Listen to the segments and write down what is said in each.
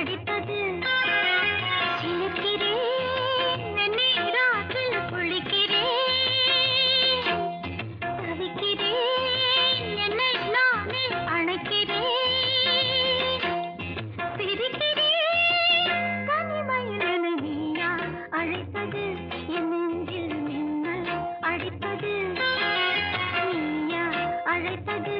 அழைத்தது சிலுக்கிறேன் வெந்நீராற்றில் குளிக்கிறேன் தவிக்கிறேன் என்னை நானே அணைக்கிறேன். சிரிக்கிறேன் தனிமையில் என்னை நீயா அழைத்தது. என் நெஞ்சில் மின்னல் அடித்தது. நீயா அழைத்தது.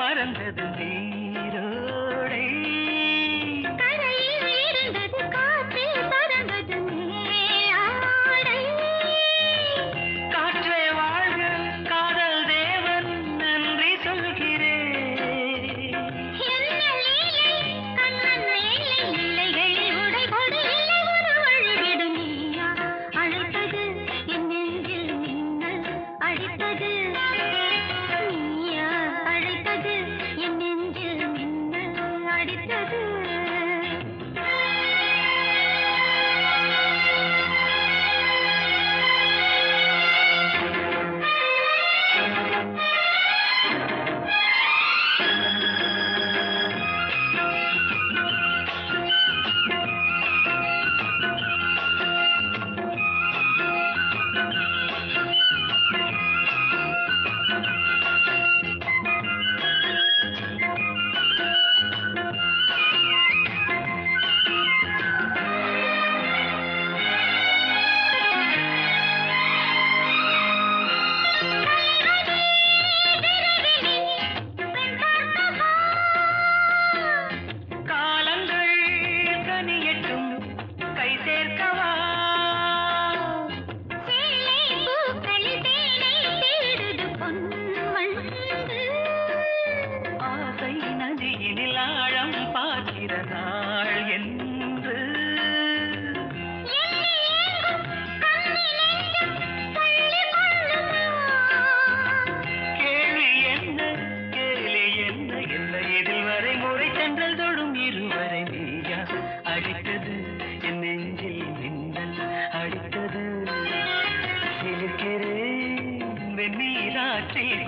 மறந்தது நீரோடை நதியினில் பார்க்கிற நாள் என்று. என்னை ஏங்கும் கேள்வி என்ன? கேள்வி என்ன? என்ன எதில் வரை முறை சென்றல் தொடும் இருவரை நீயா? அடித்தது என் நெஞ்சில் மின்னல் அடித்தது வெந்நீராற்றில்